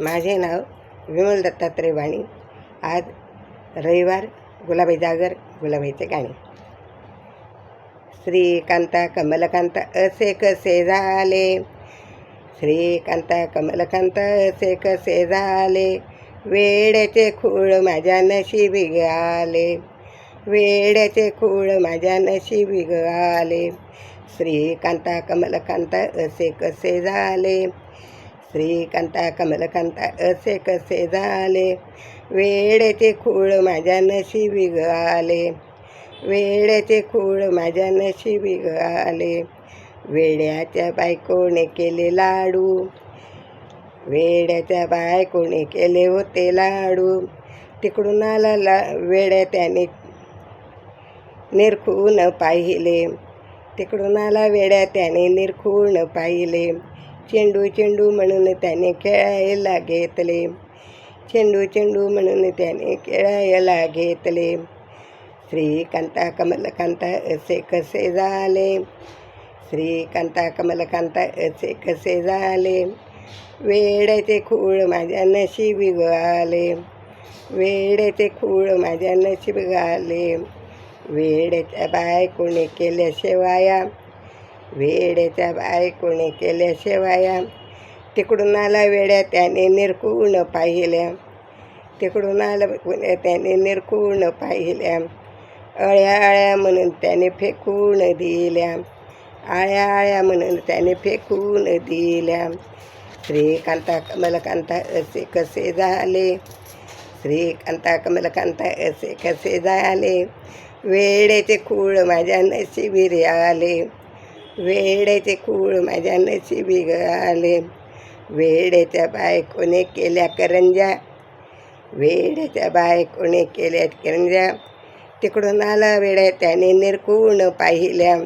माझे नाव विमल दत्तात्रय वाणी. आज रविवार गुलाबाई जागर गुलाबाईचे गाणे. श्रीकांता कमलकांत असे कसे झाले? श्रीकांता कमलकांत असे कसे झाले? वेड्याचे खूळ माझ्या नशिबी आले. वेड्याचे खूळ माझ्या नशिबी आले. श्रीकांता कमलकांत असे कसे झाले? श्रीकांता कमलकांता असे कसे झाले? वेड्याचे खूळ माझ्या नशिबी आले वेड्याचे खूळ माझ्या नशिबी आले वेड्याच्या बायकोने केले लाडू. वेड्याच्या बायकोने केले होते लाडू. तिकडून आला ला वेड्या त्याने निरखून पाहिले. तिकडून आला वेड्या त्याने निरखून पाहिले. चेंडू चेंडू म्हणून त्याने खेळायला घेतले. चेंडू चेंडू म्हणून त्याने खेळायला घेतले. श्रीकांता कमलकांता असे कसे झाले? श्रीकांता कमलकांता असे कसे झाले? वेड्याचे खूळ माझ्या नशिबी गाले. वेड्याचे खूळ माझ्या नशीब गाले. वेड्याच्या बायकोने केल्या शेवाया वेड्याच्या बायकोने केल्या शेवाया तिकडून आला वेड्या त्याने निरकून पाहिल्या. तिकडून आला पुण्या त्याने निरकून पाहिल्या. अळ्या आळ्या म्हणून त्याने फेकून दिल्या. आळ्या आळ्या म्हणून त्याने फेकून दिल्या. श्रीकांता कमलकांता असे कसे झाले? श्रीकांता कमलकांता असे कसे झाले? वेळेचे खूळ माझ्या नशिबी आले. वेड्याचे खूळ माझ्या नशिबी आले वेड्याच्या बायकोने केल्या करंजा. वेड्याच्या बायकोने केल्या करंजा. तिकडून आला वेड्या त्याने निरकून पाहिल्या.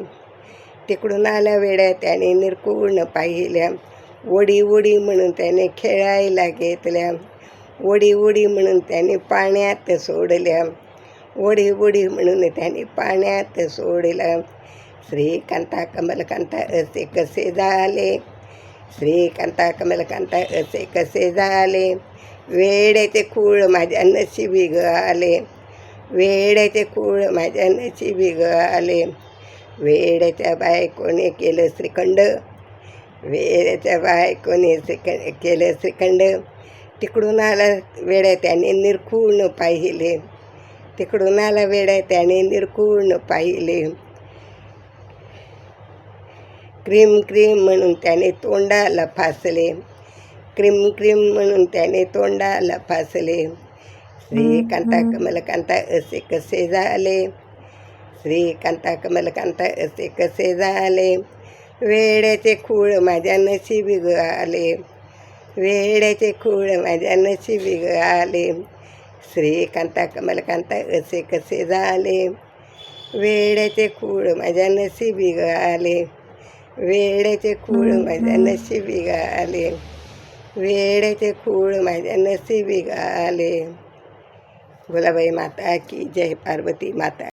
तिकडून आला वेड्या त्याने निरकून पाहिल्या. ओडी उडी म्हणून त्याने खेळायला घेतल्या. ओडी उडी म्हणून त्याने पाण्यात सोडल्या. ओढी उडी म्हणून त्याने पाण्यात सोडल्या. श्रीकांता कमलकांता असे कसे झाले श्रीकांता कमलकांता असे कसे झाले वेड्याचे खूळ माझ्या नशिबी आले वेड्याचे खूळ माझ्या नशिबी आले वेड्याच्या बायकोने केलं श्रीखंड वेळेच्या बायकोने श्रीखंड केलं श्रीखंड तिकडून आला वेळ त्याने निरखून पाहिले तिकडून आला वेळ त्याने निरखून पाहिले क्रीम क्रीम म्हणून त्याने तोंडाला फासले. क्रीम क्रीम म्हणून त्याने तोंडाला फासले. श्रीकांता कमलकांता असे कसे झाले? श्रीकांता कमलकांता असे कसे झाले? वेड्याचे खूळ माझ्या नशिबी आले वेड्याचे खूळ माझ्या नशिबी आले श्रीकांता कमलकांता असे कसे झाले? वेड्याचे खूळ माझ्या नशिबी आले वेड्याचे खूळ माझ्या नशिबी आले वेड्याचे खूळ माझ्या नशिबी आले गुलाबाई माता की जय पार्वती माता